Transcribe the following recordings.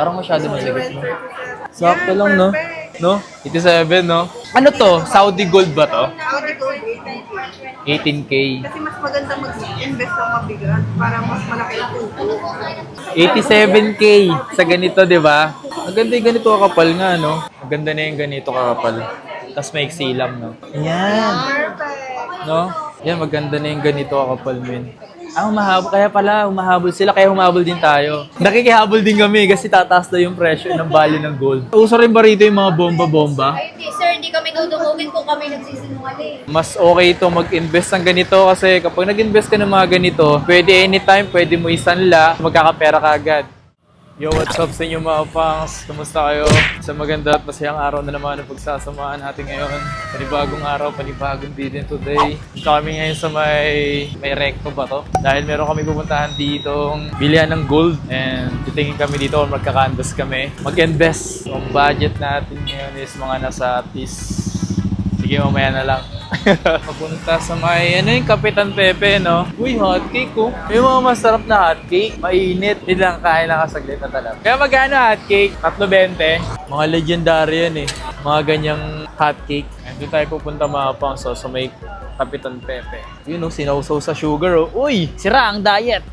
Parang masyado malagit, no? Sakto lang, no? No? 87, no? Ano to? Saudi gold ba to? Audi Gold 18. 18K. Kasi mas maganda mag-invest ng mabigat para mas malaki yung tubo. 87K sa ganito, di ba? Ang ganda yung ganito kakapal nga, no? Ang ganda na yung ganito kakapal. Tapos may lang, no? Ayan. Perfect. No? Yan, maganda na yung ganito kakapal, men. Ah, humahabol. Kaya pala, humahabol sila. Kaya humabol din tayo. Nakikihabol din kami kasi tataas na yung presyo ng value ng gold. Uso rin ba rito yung mga bomba-bomba? Ay, hindi, sir, hindi kami dudumugin kung kami nagsisinungaling. mas okay ito mag-invest ng ganito kasi kapag nag-invest ka ng mga ganito, pwede anytime, pwede mo isanla, magkakapera ka agad. Yo, what's up sa inyo mga pangs? Kumusta kayo? Sa maganda at masayang araw na naman ang pagsasamahan natin ngayon. Panibagong araw, panibagong video today. Dito kami ngayon sa may, may recto ba to? Dahil meron kami pupuntahan dito bilihan ng gold and titingin kami dito magkakandas kami. Mag-invest. Ang budget natin ngayon is mga nasa at least Sige, mamaya na lang. Papunta sa may, ano yung Kapitan Pepe, no? Uy, hotcake ko. May mga masarap na hotcake. Mainit. Hindi lang, kain lang kasaglit na talaga. Kaya magkano hotcake? 3.20. Mga legendary yan eh. Mga ganyang hotcake. And doon tayo pupunta mga pang so, sa may Kapitan Pepe. Yun oh, sinausaw sa sugar oh. Uy, sira ang diet.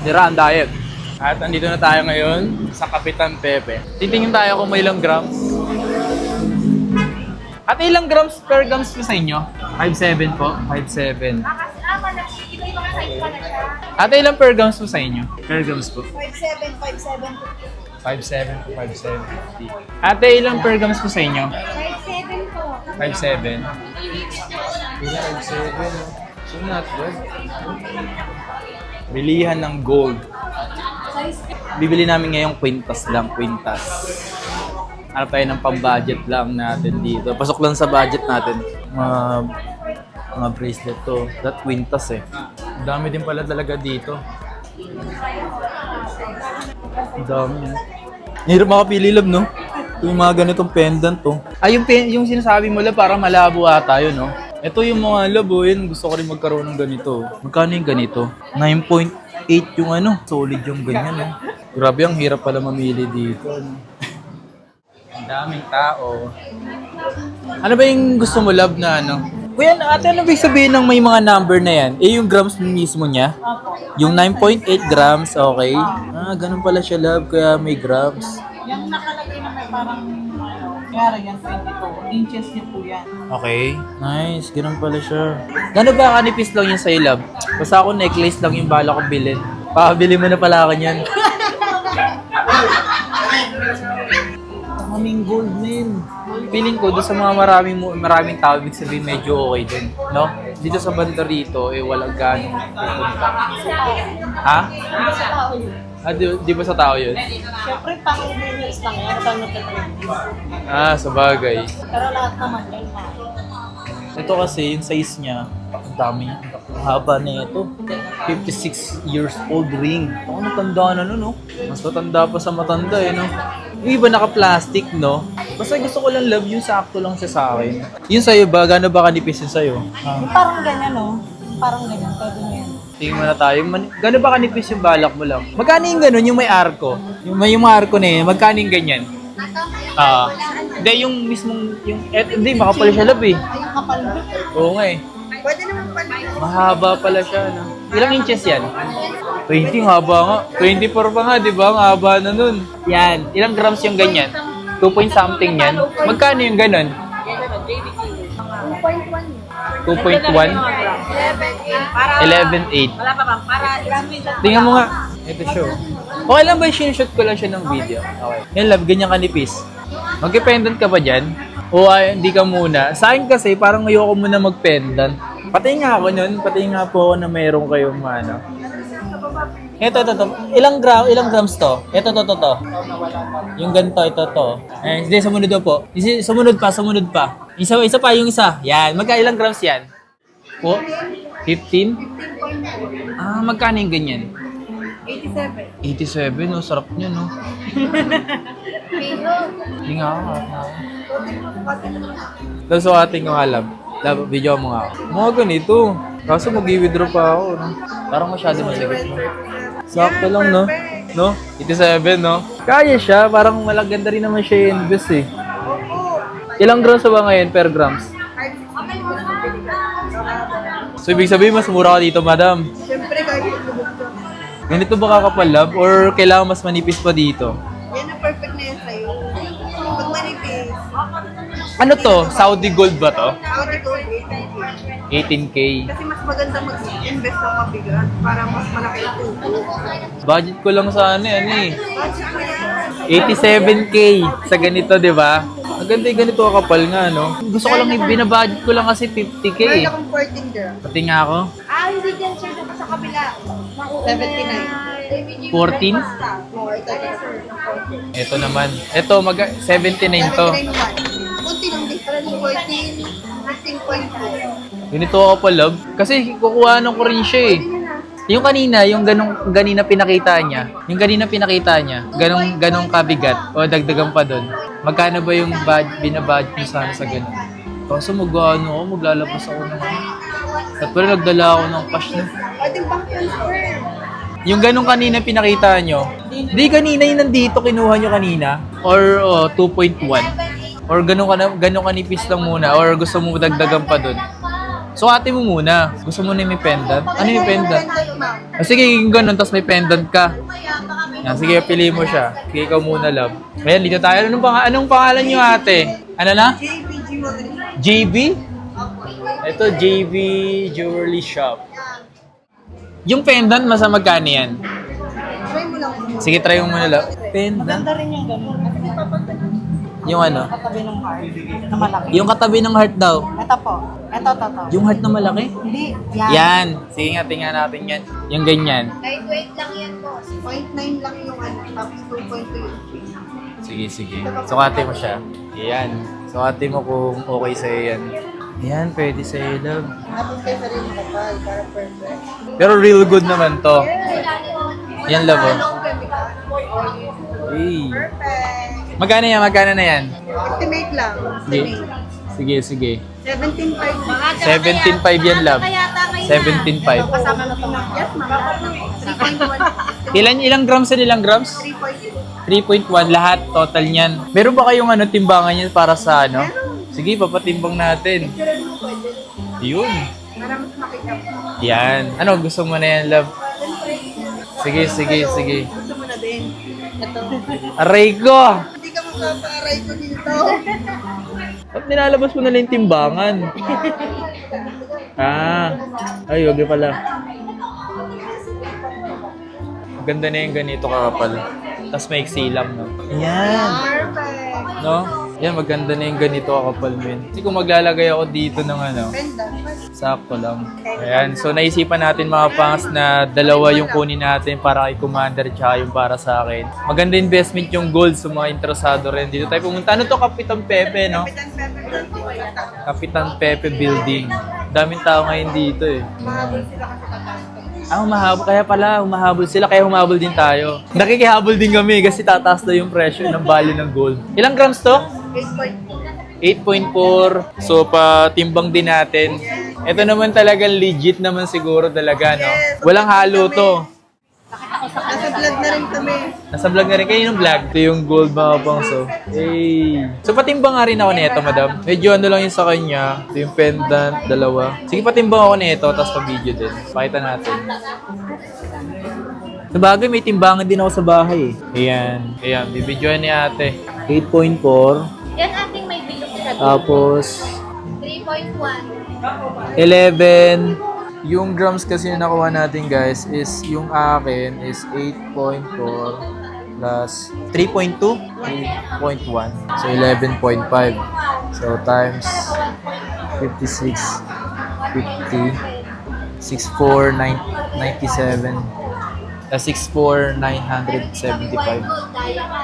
Sira ang diet. At andito na tayo ngayon sa Kapitan Pepe. Titingin tayo kung may ilang grams. At ilang grams per grams po sa inyo? 5.7 po. 5.7. At ilang per grams po sa inyo? Per grams po. 57, 57. 5.7 po, 5.7. Ate, ilang per grams po sa inyo? 57 po. 5.7. 5.7. So not good. Bilihan ng gold. Bibili namin ngayong quintas lang, quintas. Hanap tayo ng pang-budget lang natin dito. Pasok lang sa budget natin. Mga, mga bracelet to. That quintas eh. Ang dami din pala talaga dito. Dami. Hirap makapili love, no? Yung mga ganitong pendant to. Ay, yung, pen, yung sinasabi mo love, parang malabo ata yun, no? Ito yung mga love, oh, yun. Gusto ko rin magkaroon ng ganito. Magkano yung ganito? 9.8 yung ano. Solid yung ganyan, no? Grabe, ang hirap pala mamili dito, no? Ang daming tao. Ano ba yung gusto mo, love, na ano? Kuya, ate, ano ba yung sabihin ng may mga number na yan? Eh, yung grams mismo niya? Yung 9.8 grams, okay. Ah, ganun pala siya, love, kaya may grams. Yung nakalagay na may parang, kaya yan 22 inches niya po yan. Okay. Nice. Ganun pala siya. Gano'n ba kanipis lang yun sa'yo, love? Basta ako necklace lang yung bala kong bilhin. Pakabili mo na pala ako niyan. Daming gold, men. Feeling ko, doon sa mga maraming, maraming tao, ibig sabihin medyo okay din. No? Dito sa banda rito, eh, walang ganong pupunta. Ha? Ah, di, di ba sa tao yun? Siyempre, pang ingredients lang yan. Saan nagtatrending. Ah, sa bagay. Pero lahat naman yan, ma. Ito kasi, yung size niya, ang dami. Ang haba na ito. 56 years old ring. Ako natanda na nun, no? Mas matanda pa sa matanda, eh, no? Yung iba naka-plastic, no? Basta gusto ko lang love yung sakto lang siya sa akin. Yung sa'yo ba? Gano'n ba kanipis yung sa'yo? Ah. Yung parang ganyan, no? Parang ganyan, pwede mo yan. Tingin mo na tayo. Man- gano'n ba kanipis yung balak mo lang? Magkano yung gano'n? Yung may arko? Yung may yung mga arko na yun, magkano yung ganyan? Ah. Hindi, yung mismong, yung, eh, hindi, makapal siya eh. Ayun, kapal mo. Oo nga eh. Pwede naman pala. Mahaba pala siya, no? Ilang inches yan? 20, ang haba nga. 24 pa nga, di ba? Ang haba na nun. Yan. Ilang grams yung ganyan? 2 point something yan. Magkano yung ganon? 2.1? 11.8. Wala pa bang, para isipin lang. Tingnan mo nga. Ito show. Okay lang ba yung sinushoot ko lang siya ng video? Okay. Yan love, ganyan kanipis. Mag-pendant ka ba dyan? O ay, hindi ka muna? Sa akin kasi, parang ayoko muna mag-pendant. Pati nga ako nun, pati nga po ako na mayroon kayong ano. Ito, ito, ito. Ilang gram, ilang grams to? Ito, to, to, to. Yung ganito, ito, to. Eh, hindi, sumunod na po. Isi- Sumunod pa, sumunod pa. Isa, isa pa, yung isa. Yan. Magka ilang grams yan? Po? 15? Ah, magkano yung ganyan? 87. 87, no? Sarap niya, no? Hindi nga ako. Tapos so ating yung alam. Lab, video mo nga ako. Mga ganito. Kaso mag-withdraw pa ako, no? Parang masyado masigit mo. Sakto lang, no? No? 87, no? Kaya siya. Parang malaganda rin naman siya invest eh. Ilang grams ba ngayon per grams? So, ibig sabihin, mas mura ka dito, madam. Siyempre, kahit lubog ka. Ganito ba kakapal, love? Or kailangan mas manipis pa dito? Yan ang perfect na yan sa'yo. Pag manipis, Ano to? Saudi gold ba to? Audi Gold 18K. 18K. Kasi mas maganda mag-invest ng mabigat para mas malaki ang tubo. Budget ko lang sa ano, ano eh. Budget mo yan. 87k sa ganito, di ba? Ang ganda yung ganito kakapal nga, no? Gusto ko lang, binabudget ko lang kasi 50k eh. Meron akong 14 grams. Pati nga ako. Ah, hindi dyan, sir. Dapat sa kabila. 79. 14? More, ito, sir. Ito naman. Ito, mag 79 to. 79 naman. Kunti lang difference. 14, 15.2. Ganito ako pa, love. Kasi kukuha ko rin siya eh. Yung kanina, yung ganong ganina pinakita niya, yung kanina pinakita niya, ganong ganong kabigat o dagdagan pa doon. Magkano ba yung bad, binabudget mo sana sa ganun? Kaso mag-ano ako, maglalabas ako ng At pala nagdala ako ng cash na. Pwede bang transfer? Yung ganong kanina pinakita nyo, di kanina yung nandito kinuha nyo kanina? Or oh, 2.1? Or ganong, ka, ganong kanipis lang muna? Or gusto mo dagdagan pa doon? So ate mo muna. Gusto mo na may pendant? Ano yung pendant? Ah, sige, yung ganun, tapos may pendant ka. Yan, sige, pili mo siya. Sige, ikaw muna, love. Ayan, dito tayo. Anong, pang anong pangalan nyo, ate? Ano na? JB Jewelry. JB? Ito, JB Jewelry Shop. Yung pendant, masa magkano yan? Try mo lang. Sige, try mo muna, love. Pendant? Ganda rin yung ganun. Yung ano? Katabi ng heart. Na malaki. Yung katabi ng heart daw. Ito po. Ito, ito, ito. Yung heart na malaki? Hindi. Yan. Yan. Sige nga, tingnan natin yan. Yung ganyan. Lightweight lang yan, boss. 0.9 lang yung ano, tapos 2.2 yung Sige, sige. Sukati mo siya. Yan. Sukati mo kung okay sa'yo yan. Yan, pwede sa'yo, love. Tapos kayo sarili kapal, para perfect. Pero real good naman to. Yan, love. oh. Hey. Perfect. Magkano yan? Magkano na yan? Estimate lang. Sige. Estimate. Sige, sige. 17.5. 17.5 yan, love. 17.5. Kasama na ito. Yes, ma'am. 3.1. Ilan, ilang grams yan? Ilang grams? 3.2. 3.1 lahat, total niyan. Meron ba kayong ano, timbangan niyan para sa ano? Sige, papatimbang natin. Yun. Yan. Ano, gusto mo na yan, love? Sige, sige, sige. Gusto mo na din. Ito. Aray ko! Magpapaaray ko dito. At nilalabas mo na lang yung timbangan. ah. Ay, wag pala. Ganda na yung ganito kakapal. Tapos may lang, no? Yan. Perfect. No? Yan, maganda na yung ganito kakapal, men. Kasi kung maglalagay ako dito ng ano, Pendant. Sakto lang. Ayan, so naisipan natin mga pangas na dalawa yung kunin natin para kay Commander tsaka yung para sa akin. Maganda investment yung gold sa mga interesado rin. Dito tayo pumunta. Ano to, Kapitan Pepe, no? Kapitan Pepe Building. Daming tao ngayon dito eh. Mahabol sila kasi tataas ko. Ah, humahabol. Kaya pala, humahabol sila. Kaya humahabol din tayo. Nakikihabol din kami kasi tataas na yung presyo ng value ng gold. Ilang grams to? 8.2. 8.4. So, patimbang din natin. Ito naman talagang legit naman siguro talaga, no? Walang halo to. Nasa vlog na rin kami. Nasa vlog na rin kayo yung vlog. Ito yung gold mga pangso. Hey. So patimbang nga rin ako nito, madam. Medyo ano lang yung sa kanya. Ito yung pendant, dalawa. Sige, patimbang ako nito, tapos pa-video din. Pakita natin. Sa bagay, may timbangan din ako sa bahay. eh. Ayan. Ayan, bibidyoan ni ate. 8.4. Yan ating may bilog sa Tapos, 3.1. 11. Yung grams kasi na nakuha natin guys is yung akin is 8.4 plus 3.2 8.1 so 11.5 so times 56 50 64 97 uh, 64 975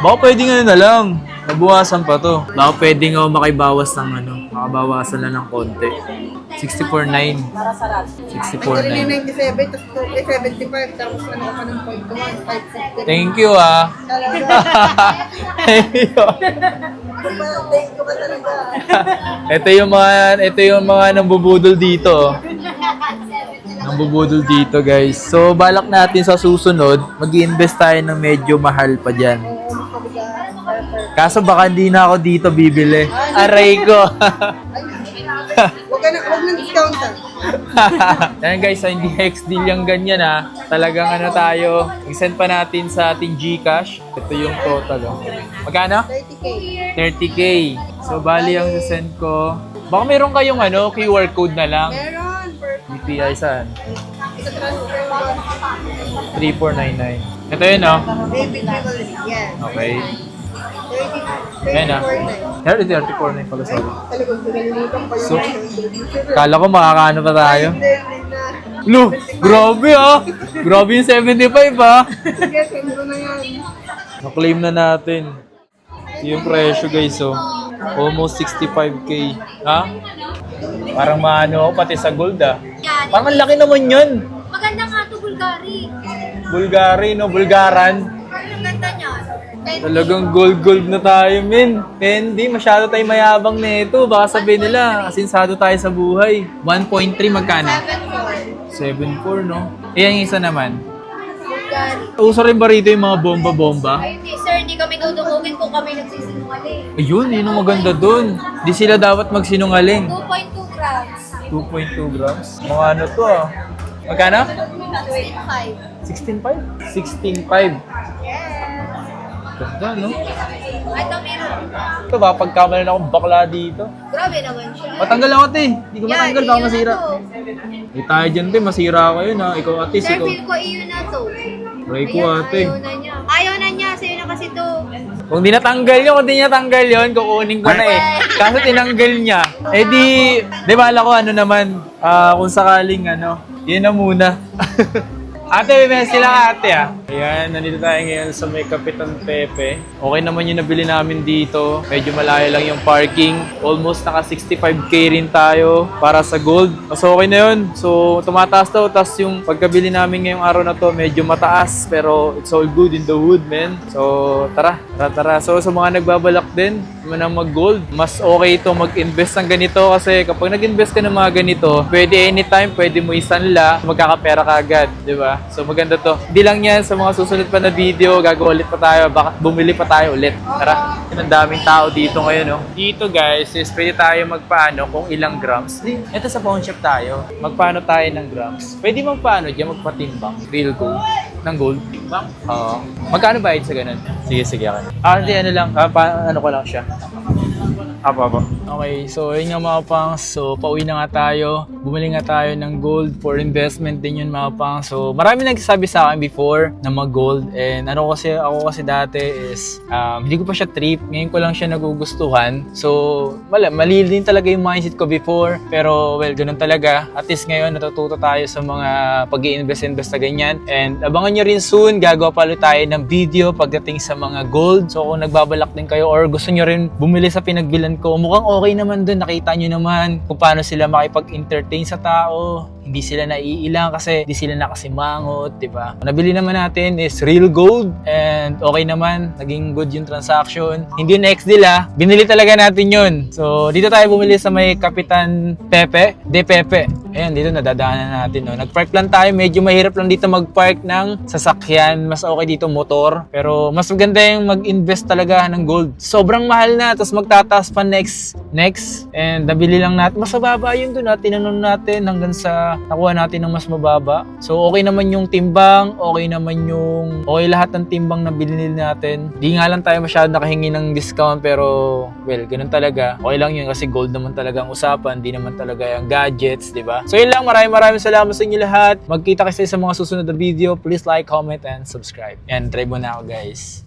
Baka pwedeng ano na lang. Nabuwasan pa to. Baka pwedeng ako makibawas ng ano. Makabawasan lang ng konti. 64.9. Para sa rat. Actually, 64.9. 97, tapos eh, 75, tapos ano ka pa ng point 1, 560. Thank you ah. Thank you. Thank you ka talaga. ito yung mga ito yung mga nambubudol dito. Nang Ang bubudol dito guys. So balak natin sa susunod, mag invest tayo ng medyo mahal pa dyan. Kaso baka hindi na ako dito bibili. Aray ko. Yan guys, hindi hex deal yung ganyan ha. Talagang ano tayo, i-send pa natin sa ating Gcash. Ito yung total. Oh. Magkano? 30k. 30k. So bali ang send ko. Baka meron kayong ano, QR code na lang. Meron. BPI saan? Sa transfer mo. 3499. Ito yun oh. Jewelry. Yes. Okay. 30, Ayan ah. 34 na. 30, 34 pala sorry. Talagang pinalimutan pa yun. So, Kala ko makakaano pa tayo. Hindi, hindi na. Lo, grabe ah. Grabe yung 75 ah. Sige, send ko na yan. Na-claim na natin. Ito yung presyo guys oh. Almost 65k. Ha? Parang maano ako pati sa gold ah. Parang ang laki naman yun. Maganda nga to Bulgari. Bulgari no, Bulgaran. Ang ganda. Talagang gold-gold na tayo, men. Hindi, masyado tayo mayabang nito. Baka sabihin nila, asinsado tayo sa buhay. 1.3 magkano? 7.4, no? Eh, yung isa naman. Uso rin ba rito yung mga bomba-bomba? Ay, hindi sir, hindi kami dudukugin kung kami nagsisinungaling. Ayun, yun ang maganda dun. Di sila dapat magsinungaling. 2.2 grams. 2.2 grams. Mga ano to ah. Magkano? 25. 16.5? 16.5. Ganda, no? Ay, ito meron. Ito ba, pagkamalan akong bakla dito. Grabe naman siya. Matanggal ako, te. Hindi ko matanggal, baka masira. Eh, tayo dyan, te. Masira kayo na. Ikaw, atis, Sir, ikaw. feel ko iyo na to. Ray ko, Ayan, ate. Ayaw na niya. Ayaw na niya, sa'yo na kasi to. Kung di natanggal yun, kung di niya tanggal yun, kukunin ko na eh. Kaso tinanggal niya. Eh di, di bala ko ano naman, ah, kung sakaling ano, yun na muna. ate, may message lang ate ah. Ayan, nandito tayo ngayon sa may Kapitan Pepe. Okay naman yung nabili namin dito. Medyo malayo lang yung parking. Almost naka 65k rin tayo para sa gold. So okay na yun. So tumataas daw. Tapos yung pagkabili namin ngayong araw na to, medyo mataas. Pero it's all good in the wood, man. So tara, tara, tara. So sa mga nagbabalak din, ang mag-gold, mas okay ito mag-invest ng ganito kasi kapag nag-invest ka ng mga ganito, pwede anytime, pwede mo isanla, magkakapera ka agad, ba? So maganda to. Hindi lang yan sa mga susunod pa na video, gagawa ulit pa tayo, baka bumili pa tayo ulit. Tara, ang daming tao dito ngayon, no? Dito guys, is pwede tayo magpaano kung ilang grams. Ito sa pawn shop tayo, magpaano tayo ng grams. Pwede magpaano dyan, magpatimbang, real gold, ng gold. Timbang? Oo. Magkano bayad sa ganun? Sige, sige. Okay. Ah, hindi, ano lang, ah, pa, ano ko lang siya. Apo, apo. Okay, so yun nga mga pangs. So, pauwi na nga tayo. Bumili nga tayo ng gold for investment din yun mga pangs. So, marami nagsasabi sa akin before na mag-gold. And ano kasi, ako kasi dati is, um, hindi ko pa siya trip. Ngayon ko lang siya nagugustuhan. So, mali, mali din talaga yung mindset ko before. Pero, well, ganun talaga. At least ngayon, natututo tayo sa mga pag invest invest na ganyan. And abangan nyo rin soon, gagawa pa ulit tayo ng video pagdating sa mga gold. So, kung nagbabalak din kayo or gusto nyo rin bumili sa pinagbilan ko, mukhang okay naman dun. Nakita nyo naman kung paano sila makipag-entertain sa tao. Hindi sila naiilang kasi di sila nakasimangot, di ba? Nabili naman natin is real gold and okay naman, naging good yung transaction. Hindi yung next deal ah, binili talaga natin yun. So, dito tayo bumili sa may Kapitan Pepe, De Pepe. Ayan, dito nadadaanan natin. No? Nag-park lang tayo, medyo mahirap lang dito mag-park ng sasakyan. Mas okay dito motor. Pero mas maganda yung mag-invest talaga ng gold. Sobrang mahal na, tapos magtataas pa next. Next. And nabili lang natin. Mas mababa yun dun. Ha? Tinanong natin hanggang sa nakuha natin ng mas mababa. So okay naman yung timbang, okay naman yung okay lahat ng timbang na binili natin. Di nga lang tayo masyado nakahingi ng discount pero well, ganun talaga. Okay lang yun kasi gold naman talaga ang usapan, di naman talaga yung gadgets, di ba? So yun lang, maraming maraming salamat sa inyo lahat. Magkita kasi sa mga susunod na video. Please like, comment, and subscribe. And try mo na ako guys.